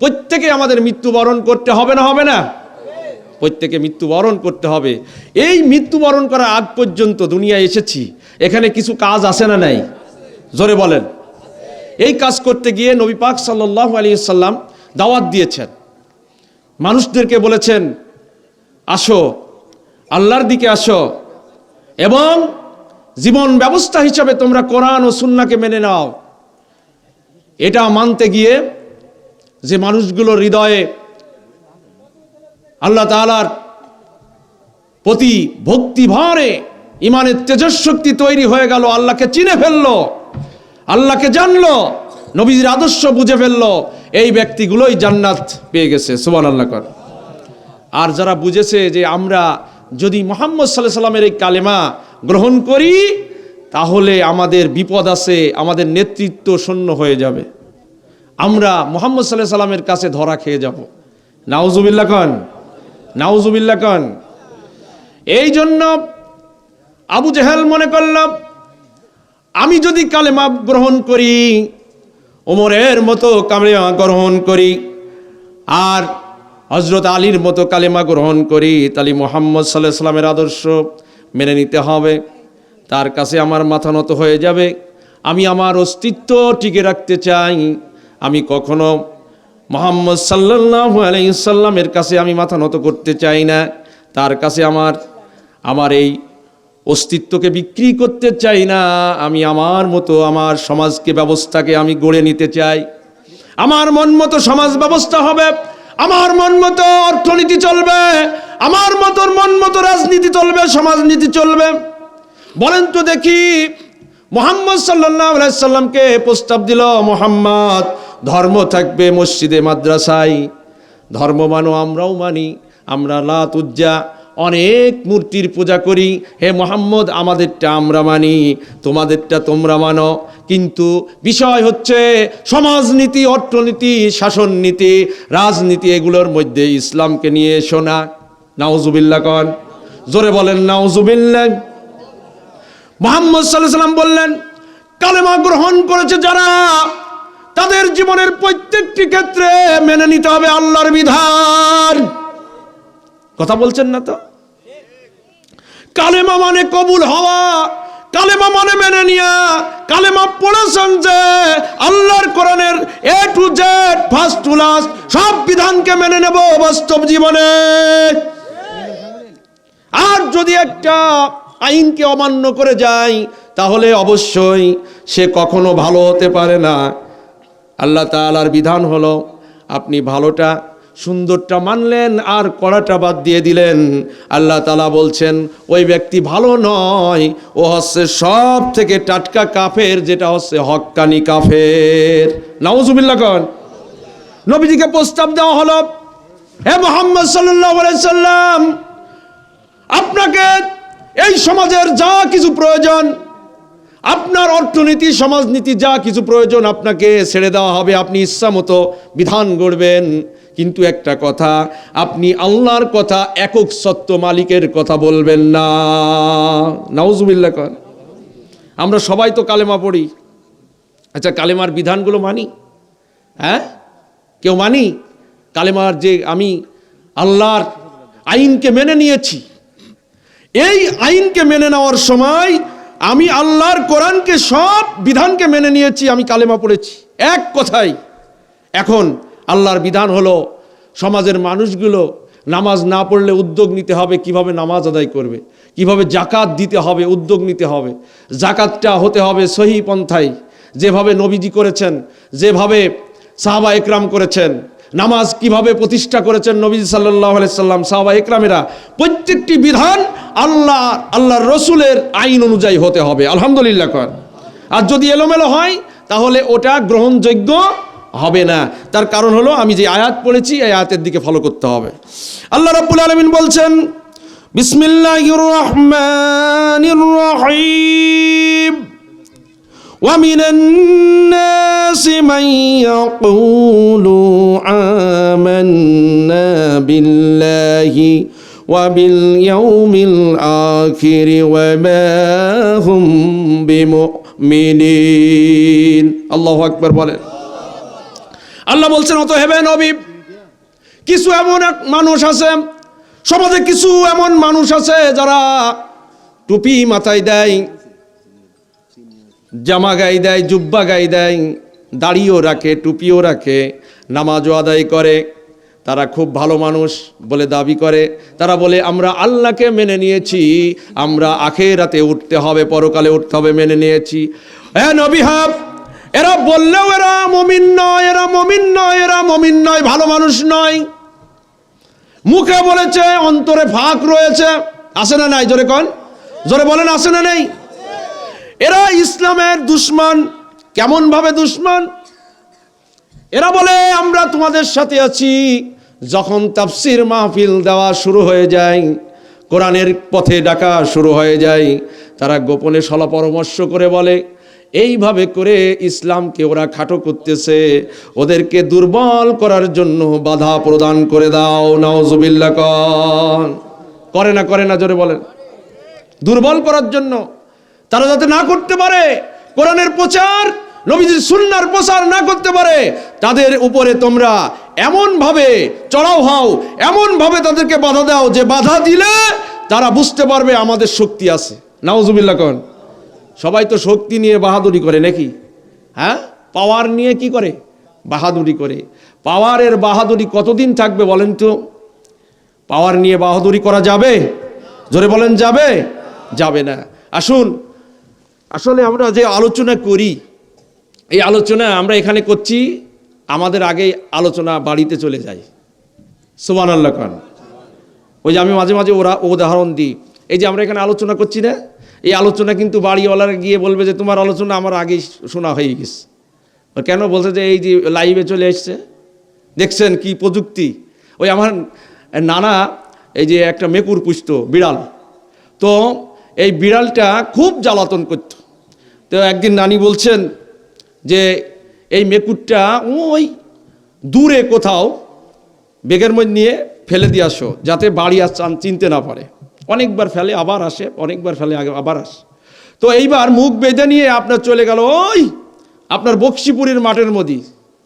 প্রত্যেকে আমাদের মৃত্যুবরণ করতে হবে না হবে না? প্রত্যেকে মৃত্যুবরণ করতে হবে। এই মৃত্যুবরণ করার আগ পর্যন্ত দুনিয়ায় এসেছি। এখানে কিছু কাজ আছে না নাই? জোরে বলেন। এই কাজ করতে গিয়ে নবী পাক সাল্লাহ আলী সাল্লাম দাওয়াত দিয়েছেন। মানুষদেরকে বলেছেন, আসো, আল্লাহর দিকে আসো এবং জীবন ব্যবস্থা হিসাবে তোমরা কোরআন ও সুন্নাকে মেনে নাও। এটা মানতে গিয়ে যে মানুষগুলো হৃদয়ে আল্লাহ তালার প্রতি ভক্তি ভরে ইমানের তেজস্শক্তি তৈরি হয়ে গেল, আল্লাহকে চিনে ফেলল, আল্লাহকে জানলো, নবীজির আদর্শ বুঝে ফেলল, এই ব্যক্তিগুলোই জান্নাত পেয়ে গেছে সুবান আল্লাহ কর। আর যারা বুঝেছে যে আমরা যদি মোহাম্মদ সাল্লাহ সাল্লামের এই কালেমা গ্রহণ করি, তাহলে আমাদের বিপদ আছে, আমাদের নেতৃত্ব শূন্য হয়ে যাবে। আমরা মোহাম্মদ সাল্লাহ সাল্লামের কাছে ধরা খেয়ে যাব। নাউজুবিল্লা কন নাউজুবিল্লা কন এই জন্য আবু জেহেল মনে করলাম আমি যদি কালেমা গ্রহণ করি ওমরের মতো কালেমা গ্রহণ করি, আর হজরত আলীর মতো কালেমা গ্রহণ করি, তাহলে মোহাম্মদ সাল্লাহ সাল্লামের আদর্শ মেনে নিতে হবে। তার কাছে আমার মাথা নত হয়ে যাবে। আমি আমার অস্তিত্ব টিকে রাখতে চাই। আমি কখনো মোহাম্মদ সাল্লাহ আলাইসাল্লামের কাছে আমি মাথা নত করতে চাই না। তার কাছে আমার আমার এই অস্তিত্বকে বিক্রি করতে চাই না। আমি আমার মতো আমার সমাজকে, ব্যবস্থাকে আমি গড়ে নিতে চাই। আমার মন মতো সমাজ ব্যবস্থা হবে। আমার মন মতো অর্থনীতি চলবে। আমার মতো, মন মতো রাজনীতি চলবে, সমাজনীতি চলবে। বলেন তো দেখি, মোহাম্মদ সাল্লাহ সাল্লামকে প্রস্তাব দিল মোহাম্মদ ধর্ম থাকবে মসজিদে, মাদ্রাসায়। ধর্ম মানো, আমরাও মানি। আমরা লাত উজ্জা, অনেক মূর্তির পূজা করি। হে মোহাম্মদ, আমাদেরটা আমরা মানি, তোমাদেরটা তোমরা মানো। কিন্তু বিষয় হচ্ছে, সমাজনীতি, অর্থনীতি শাসন নীতি রাজনীতি, এগুলোর মধ্যে ইসলামকে নিয়ে এসো না। নাউজুবিল্লা কন। জোরে বলেন নাউজুবিল্লা মোহাম্মদ সাল্লাহ সাল্লাম বললেন, কালেমা গ্রহণ করেছে যারা তাদের জীবনের প্রত্যেকটি ক্ষেত্রে মেনে নিতে হবে আল্লাহর বিধান। কথা বলছেন না তো? কালেমা মানে কবুল হওয়া, কালেমা মানে মেনে নিয়া, কালেমা পড়েছেন যে আল্লাহর কোরআনের A to Z first to last সব বিধানকে মেনে নেব বাস্তব জীবনে। আর যদি একটা আইনকে অমান্য করে যায়, তাহলে অবশ্যই সে কখনো ভালো হতে পারে না। আল্লাহ তালার বিধান হলো, আপনি ভালোটা, সুন্দরটা মানলেন আর কড়াটা বাদ দিয়ে দিলেন। আল্লাহ তালা বলছেন, ওই ব্যক্তি ভালো নয়, ও হচ্ছে সব থেকে টাটকা কাফের, যেটা হচ্ছে হক্কানি কাফের। নাউজুবিল্লা কন। নবীজিকে প্রস্তাব দেওয়া হলো, হে মোহাম্মদ সাল্লাম, আপনাকে এই সমাজের যা কিছু প্রয়োজন আপনার অর্থনীতি, সমাজনীতি, যা কিছু প্রয়োজন আপনাকে ছেড়ে দেওয়া হবে, আপনি ইচ্ছা মতো বিধান গড়বেন। কিন্তু একটা কথা, আপনি আল্লাহর কথা, একক সত্য মালিকের কথা বলবেন না। নাউজুবিল্লা কর। আমরা সবাই তো কালেমা পড়ি। আচ্ছা কালেমার বিধানগুলো মানি? হ্যাঁ? কেউ মানি? কালেমার যে আমি আল্লাহর আইনকে মেনে নিয়েছি। এই আইনকে মেনে নেওয়ার সময় আমি আল্লাহর কোরআনকে সব বিধানকে মেনে নিয়েছি, আমি কালেমা পড়েছি। এক কথাই এখন আল্লাহর বিধান হলো সমাজের মানুষগুলো নামাজ না পড়লে উদ্যোগ নিতে হবে, কীভাবে নামাজ আদায় করবে, কীভাবে জাকাত দিতে হবে, উদ্যোগ নিতে হবে। জাকাতটা হতে হবে সহি পন্থায়। যেভাবে নবীজি করেছেন, যেভাবে সাহাবা একরাম করেছেন নামাজ কীভাবে প্রতিষ্ঠা করেছেন নবী সাল্লাহ সাল্লাম, সাহবা ইকরামেরা প্রত্যেকটি বিধান আল্লাহ আল্লাহ রসুলের আইন অনুযায়ী হতে হবে। আলহামদুলিল্লাহ কর। আর যদি এলোমেলো হয়, তাহলে ওটা গ্রহণযোগ্য হবে না। তার কারণ হলো, আমি যে আয়াত পড়েছি, এই আয়াতের দিকে ফলো করতে হবে। আল্লাহ রব্বুল আলমিন বলছেন বিসমিল্লাহ ওয়া الناس من يقول آمنا بالله وباليوم الآخر وما هم بمؤمنين الله أكبر বলেন আল্লাহ বলছেন অত হেবে নবী কিছু এমন এক মানুষ আছে সমাজে কিছু এমন মানুষ আছে যারা টুপি মাথায় দেয় জামা গায়ে দেয় জুব্বা গায়ে দেয় দাড়িও রাখে, টুপিও রাখে, নামাজও আদায় করে। তারা খুব ভালো মানুষ বলে দাবি করে। তারা বলে, আমরা আল্লাহকে মেনে নিয়েছি, আমরা আখেরাতে উঠতে হবে, পরকালে উঠতে হবে, মেনে নিয়েছি। হ্যাঁ নবিহাব এরা বললেও এরা মমিন নয়, এরা মমিন নয়, এরা মমিন নয়, ভালো মানুষ নয়। মুখে বলেছে, অন্তরে ফাঁক রয়েছে। আসে না নাই? জোরে কন। জোরে বলেন, আসে না নেই? এরা ইসলামের দুশ্মন কেমন ভাবে দুশ্মন? এরা বলে, আমরা তোমাদের সাথে আছি। যখন তাফসির মাহফিল দেওয়া শুরু হয়ে যায়, কোরআনের পথে ডাকা শুরু হয়ে যায়, তারা গোপনে সলা পরামর্শ করে বলে, এইভাবে করে ইসলামকে ওরা খাটো করতেছে। ওদেরকে দুর্বল করার জন্য বাধা প্রদান করে দাও নাওজুবিল্লা কন। করে না করে না, জোরে বলেন। দুর্বল করার জন্য তারা যাতে না করতে পারে, কোরআনের প্রচার নবীজির সুন্নার প্রচার না করতে পারে, তাদের উপরে তোমরা এমন ভাবে চড়াও হও এমন ভাবে তাদেরকে বাধা দাও, যে বাধা দিলে তারা বুঝতে পারবে আমাদের শক্তি আছে। নাওজুবিল্লা কন। সবাই তো শক্তি নিয়ে বাহাদুরি করে নাকি? হ্যাঁ? পাওয়ার নিয়ে কি করে? বাহাদুরি করে। পাওয়ারের বাহাদুরি কতদিন থাকবে বলেন তো? পাওয়ার নিয়ে বাহাদুরি করা যাবে? জোরে বলেন যাবে? যাবে না। আসুন, আসলে আমরা যে আলোচনা করি এই আলোচনা আমরা এখানে করছি, আমাদের আগে আলোচনা বাড়িতে চলে যায়। সুবান আল্লাহ খান। ওই যে আমি মাঝে মাঝে ওরা উদাহরণ দিই। এই যে আমরা এখানে আলোচনা করছি না, এই আলোচনা কিন্তু বাড়িওয়ালারা গিয়ে বলবে যে তোমার আলোচনা আমার আগেই শোনা হয়ে গেছে। কেন বলছে যে এই যে লাইভে চলে এসছে? দেখছেন কি প্রযুক্তি? ওই আমার নানা, এই যে একটা মেকুর পুষত বিড়াল। তো এই বিড়ালটা খুব জ্বালাতন করত। তো একদিন নানি বলছেন যে এই মেকুরটা ওই দূরে কোথাও বেগের মধ্যে নিয়ে ফেলে দিয়ে আসো, যাতে বাড়ি আর চান চিনতে না পারে। অনেকবার ফেলে, আবার আসে, অনেকবার ফেলে আবার আসে। তো এইবার মুখ বেঁধে নিয়ে আপনার চলে গেল ওই আপনার বক্সিপুরের মাঠের মধ্যে,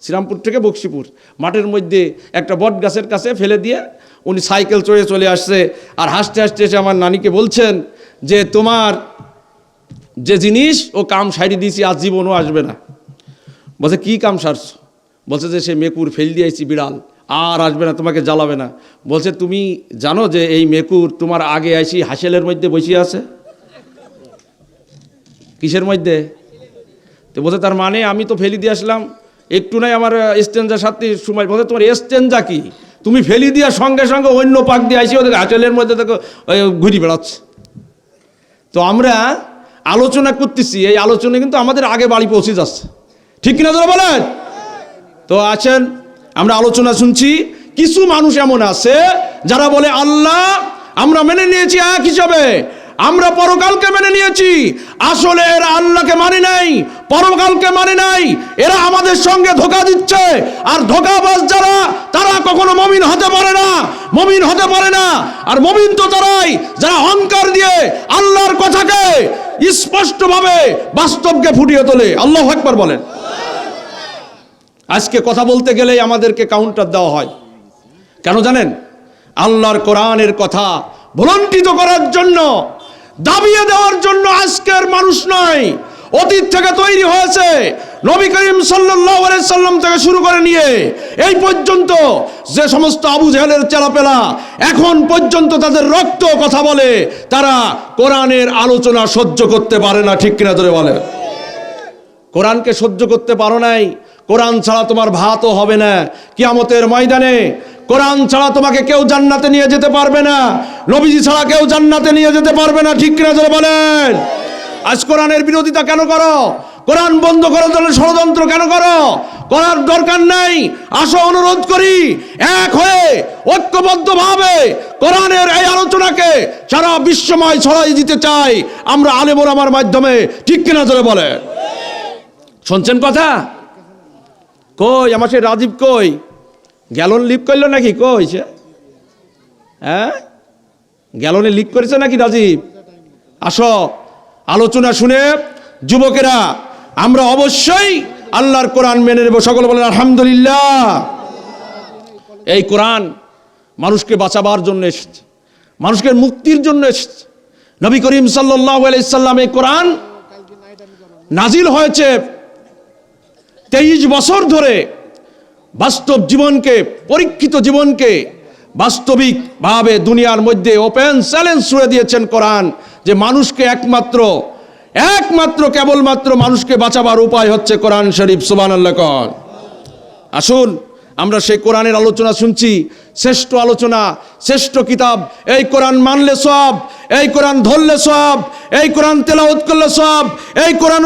শ্রীরামপুর থেকে বক্সিপুর। মাঠের মধ্যে একটা বট গাছের কাছে ফেলে দিয়ে উনি সাইকেল চড়ে চলে আসছে আর হাসতে হাসতে এসে আমার নানিকে বলছেন যে, তোমার যে জিনিস, ও কাম সাইডে দিয়েছি আজ জীবনও আসবে না। বলছে, কি কাম সারছ? বলছে যে, সে মেকুর ফেল দিয়েছি বিড়াল, আর আসবে না, তোমাকে জ্বালাবে না। বলছে, তুমি জানো যে এই মেকুর তোমার আগে আইসি হাসেলের মধ্যে বসে আছে? কিসের মধ্যে? তো বলছে, তার মানে আমি তো ফেলি দিয়ে আসলাম, একটু নাই আমার স্টেঞ্জার সাথে সময় বলছে, তোমার স্টেঞ্জা কি? তুমি ফেলি দিয়া সঙ্গে সঙ্গে অন্য পাক দিয়ে আইসি ওদের হাটেলের মধ্যে দেখো ঘুরি বেড়াচ্ছে। তো আমরা আলোচনা করতেছি, এই আলোচনা কিন্তু আমাদের আগে বাড়ি পৌঁছে যাচ্ছে। ঠিক কিনা তোরা বলেন? তো আছেন, আমরা আলোচনা শুনছি, কিছু মানুষ এমন আছে যারা বলে, আল্লাহ, আমরা মেনে নিয়েছি এক হিসাবে। আমরা পরকালকে মেনে নিয়েছি। আসলে এরা আল্লাহকে মানে নাই, পরকালকে মানে নাই। এরা আমাদের সঙ্গে ধোকা দিচ্ছে। আর ধোকাবাজ যারা, তারা কখনো মমিন হতে পারে না। মমিন হতে পারে না। আর মমিন তো তারাই, যারা অহংকার দিয়ে আল্লাহর কথাকে স্পষ্টভাবে বাস্তবকে ফুটিয়ে তোলে। আল্লাহ একবার বলেন। আজকে কথা বলতে গেলেই আমাদেরকে কাউন্টার দেওয়া হয়। কেন জানেন? আল্লাহর কোরআনের কথা ভুলন্টিত করার জন্য দাবিয়ে দেওয়ার জন্য আজকের মানুষ নয়। অতীত থেকে তৈরি হয়েছে। নবী করিম সাল্লাম থেকে শুরু করে নিয়ে এই পর্যন্ত যে সমস্ত আবু জাহেলের চেলাপেলা, এখন পর্যন্ত তাদের রক্ত কথা বলে, তারা কোরআনের আলোচনা সহ্য করতে পারে না, ঠিক কিনা ধরে বলে কোরআনকে সহ্য করতে পারো নাই। কোরআন ছাড়া তোমার ভাতও হবে না। কিয়ামতের ময়দানে কোরআন ছাড়া তোমাকে কেউ জান্নাতে নিয়ে যেতে পারবে না। নবীজি ছাড়া কেউ জান্নাতে নিয়ে যেতে পারবে না। ঠিক কিনা জোরে বলেন? আজ কোরআনের বিরোধিতা কেন করো? কোরআন বন্ধ করার জন্য ষড়যন্ত্র কেন করো? করার দরকার নাই। আসো, অনুরোধ করি, এক হয়ে ঐক্যবদ্ধভাবে কোরআনের এই আলোচনাকে সারা বিশ্বময় ছড়াই দিতে চাই। আমরা আলেমর আমার মাধ্যমে। ঠিক কিনা জোরে বলে শুনছেন কথা? কই, আমার সে রাজীব কই? গ্যালন লিক করল নাকি? কই সে হ্যাঁ? গ্যালনে লিক করেছে নাকি রাজীব? আসো, আলোচনা শুনে যুবকেরা, আমরা অবশ্যই আল্লাহর কোরআন মেনে নেব। সকলে বলেন, আলহামদুলিল্লাহ। এই কোরআন মানুষকে বাঁচাবার জন্য এসেছে, মানুষকে মুক্তির জন্য এসেছে। নবী করিম আলাইসাল্লাম এই কোরআন নাজিল হয়েছে তেইশ বছর ধরে। বাস্তব জীবনকে, পরীক্ষিত জীবনকে বাস্তবিকভাবে দুনিয়ার মধ্যে ওপেন চ্যালেঞ্জ ছুড়ে দিয়েছেন কোরআন যে মানুষকে একমাত্র একমাত্র কেবলমাত্র মানুষকে বাঁচাবার উপায় হচ্ছে কোরআন শরীফ সুবান আল্লাহ আসুন আমরা সেই কোরআনের আলোচনা শুনছি, শ্রেষ্ঠ আলোচনা, শ্রেষ্ঠ কিতাব, এই কোরআন মানলে সব, এই কোরআন ধরলে সব, এই কোরআন তেলাওত করলে সব, এই কোরআন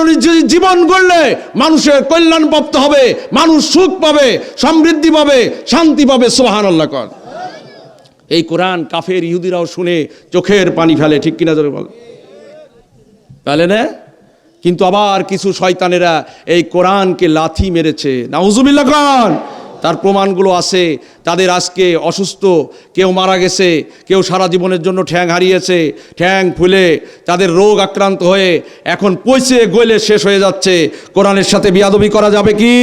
জীবন গড়লে মানুষের কল্যাণ প্রাপ্ত হবে, মানুষ সুখ পাবে, সমৃদ্ধি পাবে, শান্তি পাবে সোহান আল্লাহ কর। এই কোরআন কাফের ইহুদিরাও শুনে চোখের পানি ফেলে, ঠিক কিনা ধরে বল। ফেলে না? কিন্তু আবার কিছু শয়তানেরা এই কোরআনকে লাথি মেরেছে। নাউজুবিল্লাহ খান তার প্রমাণগুলো আছে। তাদের আজকে অসুস্থ, কেউ মারা গেছে, কেউ সারা জীবনের জন্য ঠ্যাং হারিয়েছে, ঠ্যাং ফুলে তাদের রোগ আক্রান্ত হয়ে এখন পয়সে গলে শেষ হয়ে যাচ্ছে। কোরআনের সাথে বিয়াদবি করা যাবে কি?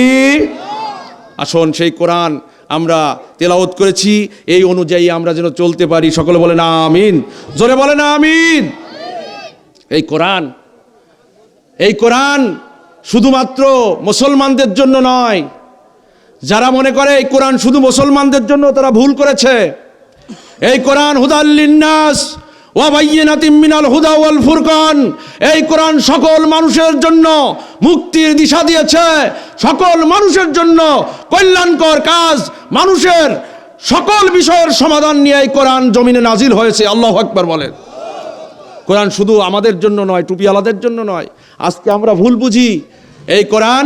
আসুন, সেই কোরআন আমরা তেলাওত করেছি। এই অনুযায়ী আমরা যেন চলতে পারি। সকলে বলে না আমিন। জোরে বলে না আমিন। এই কোরআন এই কোরআন শুধুমাত্র মুসলমানদের জন্য নয় যারা মনে করে এই কোরআন শুধু মুসলমানদের জন্য তারা ভুল করেছে। এই কোরআন হুদাল্লিন্নাস মিনাল হুদা ওয়াল ফুরকান। এই কোরআন সকল মানুষের জন্য মুক্তির দিশা দিয়েছে। সকল মানুষের জন্য কল্যাণকর কাজ। মানুষের সকল বিষয়ের সমাধান নিয়ে এই কোরআন জমিনে নাজিল হয়েছে। আল্লাহ আকবার বলেন। কোরআন শুধু আমাদের জন্য নয়, টুপিওয়ালাদের জন্য নয়। আজকে আমরা ভুল বুঝি। এই কোরআন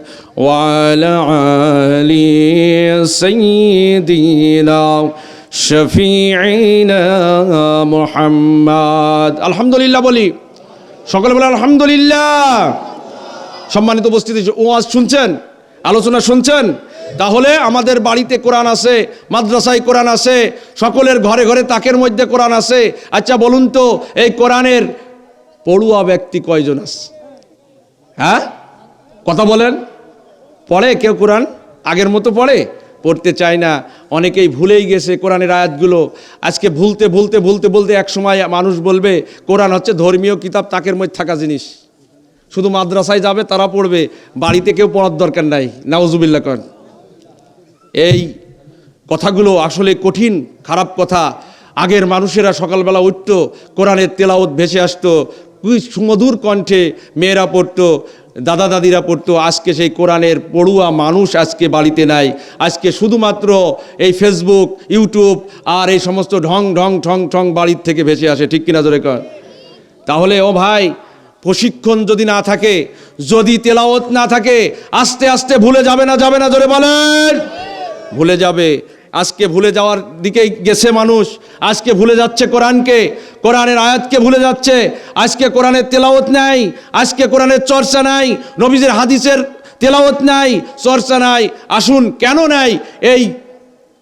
وعلى آل سيدنا شفيعنا محمد الحمد لله বলি সকলে বলে আলহামদুলিল্লাহ সম্মানিত উপস্থিতি ওয়াজ শুনছেন আলোচনা শুনছেন তাহলে আমাদের বাড়িতে কোরআন আছে মাদ্রাসায় কোরআন আছে সকলের ঘরে ঘরে তাকের মধ্যে কোরআন আছে আচ্ছা বলুন তো এই কোরআনের পড়ুয়া ব্যক্তি কয়জন আছে হ্যাঁ কথা বলেন পড়ে? কেউ কোরআন আগের মতো পড়ে? পড়তে চায় না। অনেকেই ভুলেই গেছে কোরআনের আয়াতগুলো। আজকে ভুলতে ভুলতে ভুলতে বলতে এক সময় মানুষ বলবে, কোরআন হচ্ছে ধর্মীয় কিতাব, তাকের মধ্যে থাকা জিনিস। শুধু মাদ্রাসায় যাবে, তারা পড়বে। বাড়িতে কেউ পড়ার দরকার নাই। নাওজুবিল্লা কর। এই কথাগুলো আসলে কঠিন, খারাপ কথা। আগের মানুষেরা সকালবেলা উঠত, কোরআনের তেলাওত ভেসে আসতো। সুমধুর কণ্ঠে মেয়েরা পড়তো। দাদা দাদিরা পড়তো, আজকে সেই কোরআনের পড়ুয়া মানুষ আজকে বাড়িতে নাই। আজকে শুধুমাত্র এই ফেসবুক ইউটিউব আর এই সমস্ত ঢং ঢং, ঠং ঠং বাড়ির থেকে ভেসে আসে, ঠিক কিনা জোরে কর তাহলে, ও ভাই, প্রশিক্ষণ যদি না থাকে, যদি তেলাওত না থাকে, আস্তে আস্তে ভুলে যাবে না যাবে না জোরে বলেন। ভুলে যাবে। আজকে ভুলে যাওয়ার দিকেই গেছে মানুষ। আজকে ভুলে যাচ্ছে কোরআনকে। কোরআনের আয়াতকে ভুলে যাচ্ছে। আজকে কোরআনের তেলাওত নাই। আজকে কোরআনের চর্চা নাই। নবীজের হাদিসের তেলাওত নাই। চর্চা নাই। আসুন, কেন নাই? এই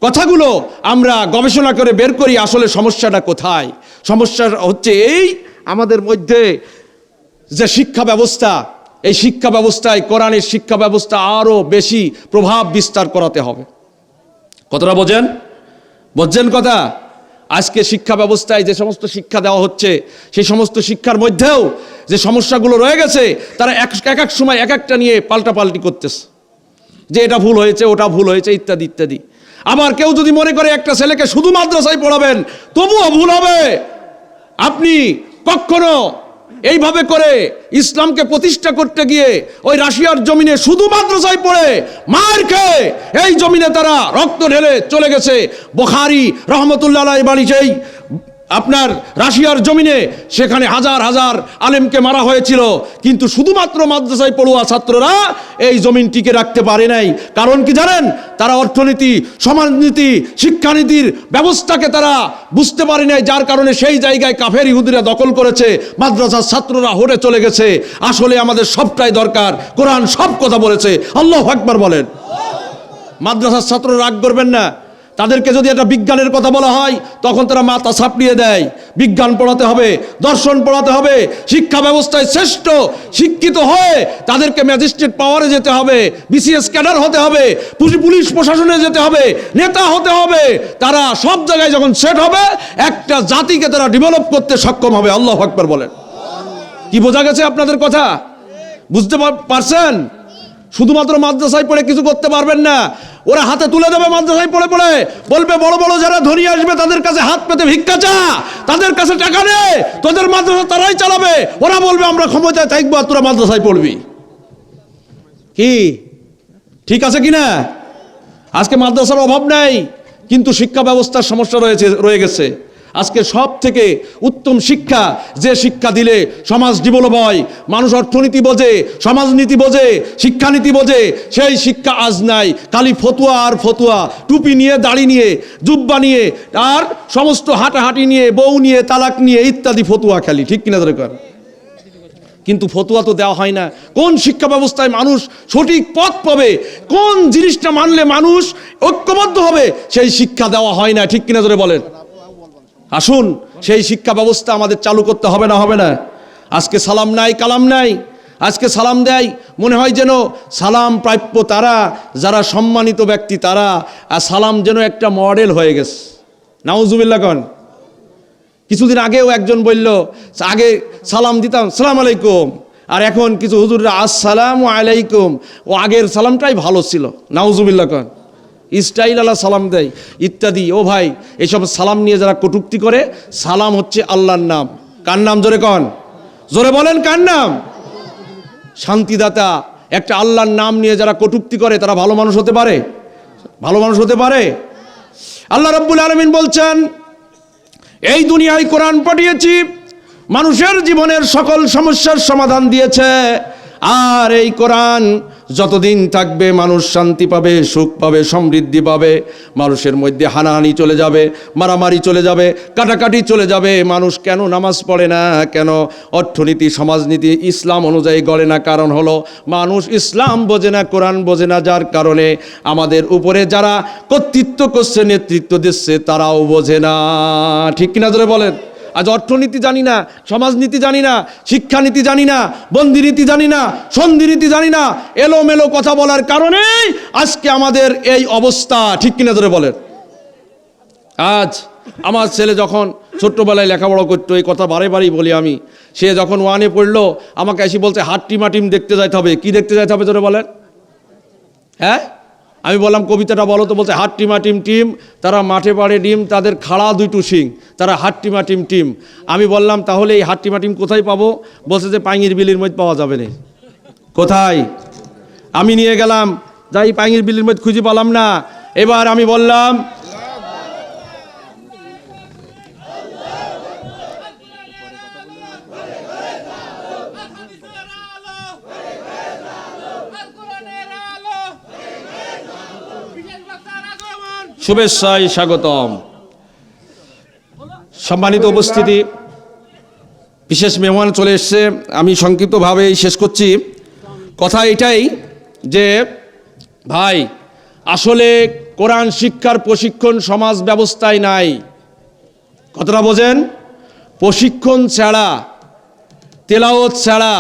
কথাগুলো আমরা গবেষণা করে বের করি আসলে সমস্যাটা কোথায়। সমস্যা হচ্ছে এই আমাদের মধ্যে যে শিক্ষা ব্যবস্থা, এই শিক্ষা ব্যবস্থায় কোরআনের শিক্ষা ব্যবস্থা আরও বেশি প্রভাব বিস্তার করাতে হবে। কতটা বোঝেন? বুঝছেন কথা? আজকে শিক্ষা ব্যবস্থায় যে সমস্ত শিক্ষা দেওয়া হচ্ছে, সেই সমস্ত শিক্ষার মধ্যেও যে সমস্যাগুলো রয়ে গেছে, তারা এক এক এক সময় এক একটা নিয়ে পাল্টাপাল্টি করতেছে। যে এটা ভুল হয়েছে, ওটা ভুল হয়েছে, ইত্যাদি ইত্যাদি। আবার কেউ যদি মনে করে একটা ছেলেকে শুধু মাদ্রাসায় পড়াবেন, তবুও ভুল হবে। আপনি কখনো এইভাবে করে ইসলামকে প্রতিষ্ঠা করতে গিয়ে ওই রাশিয়ার জমিনে শুধু মাদ্রাসায় পড়ে, মার খেয়ে এই জমিনে তারা রক্ত ঢেলে চলে গেছে। বখারি রহমতুল্লাহ বাড়ি সেই আপনার রাশিয়ার জমিনে সেখানে হাজার হাজার আলেমকে মারা হয়েছিল, কিন্তু শুধুমাত্র মাদ্রাসায় পড়ুয়া ছাত্ররা এই জমিন টিকে রাখতে পারে নাই। কারণ কি জানেন? তারা অর্থনীতি, সমাজনীতি, শিক্ষানীতির ব্যবস্থাকে তারা বুঝতে পারে নাই, যার কারণে সেই জায়গায় কাফের ইহুদিরা দখল করেছে, মাদ্রাসার ছাত্ররা হরে চলে গেছে। আসলে আমাদের সবটাই দরকার, কোরআন সব কথা বলেছে। আল্লাহ আকবার বলেন। মাদ্রাসার ছাত্র রাগ করবেন না। তাদেরকে যদি একটা বিজ্ঞানের কথা বলা হয়, তখন তারা মাথা ছাপড়িয়ে দেয়। বিজ্ঞান পড়াতে হবে, দর্শন পড়াতে হবে, শিক্ষা ব্যবস্থায় শ্রেষ্ঠ, শিক্ষিত হয়ে তাদেরকে ম্যাজিস্ট্রেট পাওয়ারে যেতে হবে, বিসিএস ক্যাডার হতে হবে, পুলি- পুলিশ প্রশাসনে যেতে হবে, নেতা হতে হবে। তারা সব জায়গায় যখন সেট হবে, একটা জাতিকে তারা ডেভেলপ করতে সক্ষম হবে। আল্লাহ আকবর বলেন। কি বোঝা গেছে আপনাদের কথা? বুঝতে পারছেন? শুধুমাত্র মাদ্রাসায় পড়ে কিছু করতে পারবেন না। ওরা হাতে তুলে দেবে মাদ্রাসায় পড়ে পড়ে। বলবে, বড় বড় যারা ধনী আসবে, তাদের কাছে হাত পেতে ভিক্ষা চা। তাদের কাছে টাকা নে। তোদের মাদ্রাসা তারাই চালাবে। ওরা বলবে, আমরা ক্ষমতায় থাকব আর তোরা মাদ্রাসায় পড়বি। কি? ঠিক আছে কি না আজকে মাদ্রাসার অভাব নাই, কিন্তু শিক্ষা ব্যবস্থার সমস্যা রয়েছে, রয়ে গেছে। আজকে সব থেকে উত্তম শিক্ষা, যে শিক্ষা দিলে সমাজ ডেভেলপ হয়, মানুষ অর্থনীতি বোঝে, সমাজনীতি বোঝে, শিক্ষানীতি বোঝে, সেই শিক্ষা আজ নাই। খালি ফতুয়া আর ফতুয়া, টুপি নিয়ে, দাড়ি নিয়ে, জুব্বা নিয়ে, আর সমস্ত হাঁটাহাঁটি নিয়ে, বউ নিয়ে, তালাক নিয়ে, ইত্যাদি ফতুয়া খালি, ঠিক কিনা দরকার? কিন্তু ফতুয়া তো দেওয়া হয় না। কোন শিক্ষা ব্যবস্থায় মানুষ সঠিক পথ পাবে, কোন জিনিসটা মানলে মানুষ ঐক্যবদ্ধ হবে, সেই শিক্ষা দেওয়া হয় না, ঠিক কিনা ধরে বলেন? আসুন, সেই শিক্ষা ব্যবস্থা আমাদের চালু করতে হবে না হবে না। আজকে সালাম নাই, কালাম নাই। আজকে সালাম দেয়, মনে হয় যেন সালাম প্রাপ্য তারা, যারা সম্মানিত ব্যক্তি তারা, আর সালাম যেন একটা মডেল হয়ে গেছে। নাউজুবিল্লা কন। কিছুদিন আগেও একজন বলল, আগে সালাম দিতাম, সালাম আলাইকুম। আর এখন কিছু হুজুররা, আসসালাম আলাইকুম। ও আগের সালামটাই ভালো ছিল। নাউজুবিল্লা কন। স্টাইল আলা সালাম দেয়, ইত্যাদি। ও ভাই, এসব সালাম নিয়ে যারা কটুক্তি করে, সালাম হচ্ছে আল্লাহর নাম। কার নাম জোরে কন? জোরে বলেন কার নাম? শান্তিদাতা, একটা আল্লাহর নাম নিয়ে যারা কটুক্তি করে, তারা ভালো মানুষ হতে পারে? ভালো মানুষ হতে পারে? আল্লাহ রব্বুল আলমিন বলছেন, এই দুনিয়ায় কোরআন পাঠিয়েছি, মানুষের জীবনের সকল সমস্যার সমাধান দিয়েছে, আর এই কোরআন যতদিন থাকবে, মানুষ শান্তি পাবে, সুখ পাবে, সমৃদ্ধি পাবে, মানুষের মধ্যে হানাহানি চলে যাবে, মারামারি চলে যাবে, কাটাকাটি চলে যাবে। মানুষ কেন নামাজ পড়ে না? কেন অর্থনীতি, সমাজনীতি, ইসলাম অনুযায়ী গড়ে না? কারণ হলো, মানুষ ইসলাম বোঝে না, কোরআন বোঝে না। যার কারণে আমাদের উপরে যারা কর্তৃত্ব করছে, নেতৃত্ব দিচ্ছে, তারাও বোঝে না। ঠিক কিনা ধরে বলেন? আজ অর্থনীতি জানি না, সমাজনীতি জানি না, শিক্ষানীতি জানি না, বন্দিনীতি জানি না, সন্ধিনীতি জানি না, এলোমেলো কথা বলার কারণেই আজকে আমাদের এই অবস্থা। ঠিক কিনা ধরে বলেন? আজ আমার ছেলে যখন ছোট্টবেলায় লেখাপড়া করতো, এই কথা বারে বারেই বলি আমি, সে যখন ওয়ানে পড়ল, আমাকে এসে বলছে হাট্টিমা টিম দেখতে যাইতে হবে, কি দেখতে যাইতে হবে ধরে বলেন? হ্যাঁ? আমি বললাম, কবিতাটা বলো তো, বলছে হাট্টিমা টিম টিম, তারা মাঠে পাড়ে ডিম, তাদের খাড়া দুইটু সিং তারা হাট্টিমা টিম টিম। আমি বললাম, তাহলে এই হাট্টিমা টিম কোথায় পাবো? বলছে যে পাঙ্গির বিলির মধ্যে পাওয়া যাবে না কোথায়? আমি নিয়ে গেলাম। যাই পাঙ্গির বিলির মধ্যে খুঁজে পেলাম না। এবার আমি বললাম শুভেচ্ছায় স্বাগতম। সম্মানিত উপস্থিতি, বিশেষ মেহমান চলে এসছে, আমি সংক্ষিপ্তভাবেই শেষ করছি। কথা এটাই যে, ভাই, আসলে কোরআন শিক্ষার প্রশিক্ষণ সমাজ ব্যবস্থায় নাই। কতটা বোঝেন? প্রশিক্ষণ ছাড়া তেলাওত ছাড়া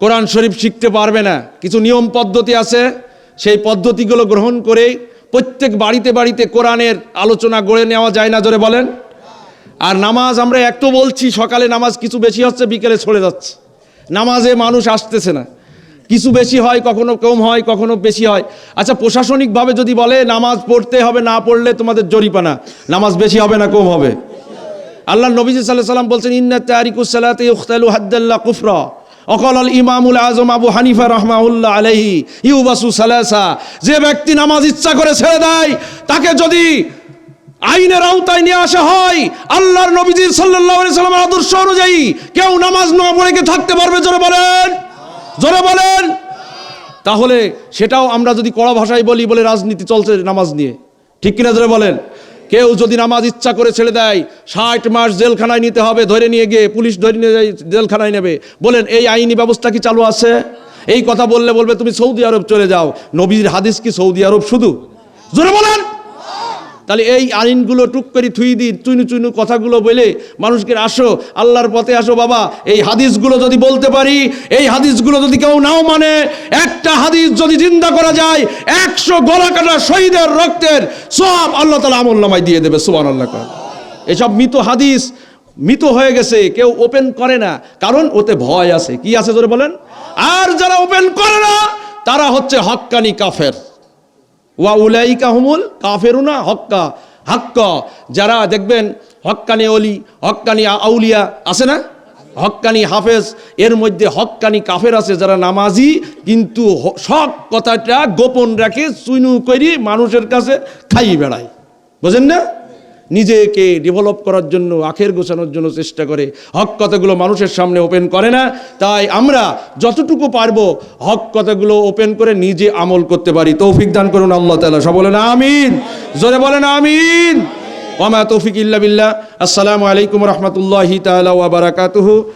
কোরআন শরীফ শিখতে পারবে না। কিছু নিয়ম পদ্ধতি আছে, সেই পদ্ধতিগুলো গ্রহণ করে প্রত্যেক বাড়িতে বাড়িতে কোরআনের আলোচনা গড়ে নেওয়া যায় না, জোরে বলেন। আর নামাজ আমরা একটু বলছি, সকালে নামাজ কিছু বেশি হচ্ছে, বিকেলে ছড়ে যাচ্ছে। নামাজে মানুষ আসতেছে না। কিছু বেশি হয়, কখনো কম হয়, কখনো বেশি হয়। আচ্ছা প্রশাসনিকভাবে যদি বলে নামাজ পড়তে হবে, না পড়লে তোমাদের জরিপানা। নামাজ বেশি হবে না কম হবে? আল্লাহ নবীজি সাল্লাহ সাল্লাম বলছেন, ইন্না তারিকুসালাতে উখতালু হাদ্দাল্লাহ কুফরা। অকল আল ইমামুল আজম আবু হানিফা রহমাউল্লাহ আলাইহি ইউবাসু সালাসা, যে ব্যক্তি নামাজ ইচ্ছা করে ছেড়ে দেয়, তাকে যদি আইনের আওতায় নিয়ে আসা হয়, আল্লাহর নবীজির আলাইহি সাল্লামের আদর্শ অনুযায়ী কেউ নামাজ না পড়ে থাকতে পারবে? জোরে বলেন। জোরে বলেন। তাহলে সেটাও আমরা যদি কড়া ভাষায় বলি বলে রাজনীতি চলছে নামাজ নিয়ে, ঠিক কিনা জোরে বলেন? কেউ যদি নামাজ ইচ্ছা করে ছেড়ে দেয়, ষাট মাস জেলখানায় নিতে হবে, ধরে নিয়ে গিয়ে পুলিশ ধরে নিয়ে জেলখানায় নেবে। বলেন, এই আইনি ব্যবস্থা কি চালু আছে? এই কথা বললে বলবে, তুমি সৌদি আরব চলে যাও। নবীর হাদিস কি সৌদি আরব শুধু? জোরে বলেন! তাহলে এই আইনগুলো টুক করে থুই দিন চুনু চুনু কথাগুলো বলে মানুষকে আসো, আল্লাহর পথে আসো বাবা। এই হাদিসগুলো যদি বলতে পারি, এই হাদিসগুলো যদি কেউ নাও মানে একটা হাদিস যদি জিন্দা করা যায়, একশো গলা কাটা শহীদের রক্তের সব আল্লাহ তালা আমল নামায় দিয়ে দেবে সুবান আল্লাহ এসব মৃত হাদিস, মৃত হয়ে গেছে, কেউ ওপেন করে না, কারণ ওতে ভয় আছে। কি আছে জোরে বলেন? আর যারা ওপেন করে না, তারা হচ্ছে হক্কানি কাফের। ওয়া উলাইকা হুমুল কাফেরুনা হক্কা, হাক্কা। যারা দেখবেন হক্কানি অলি হক্কানি আউলিয়া আছে না? হক্কানি হাফেজ, এর মধ্যে হক্কানি কাফের আছে যারা নামাজি, কিন্তু সব কথাটা গোপন রাখে চুনু করি মানুষের কাছে খাই বেড়ায়। বোঝেন না? নিজেকে ডেভেলপ করার জন্য, আখের গোছানোর জন্য চেষ্টা করে। হক কথাগুলো মানুষের সামনে ওপেন করে না। তাই আমরা যতটুকু পারব, হক কথাগুলো ওপেন করে নিজে আমল করতে পারি। তৌফিক দান করুন আল্লাহ তালা সব না আমিন। জোরে বলেন আমিন। ওমা তৌফিক ইল্লা বিল্লাহ। আসসালামু আলাইকুম রহমতুল্লাহি তালা বারাকাতুহু।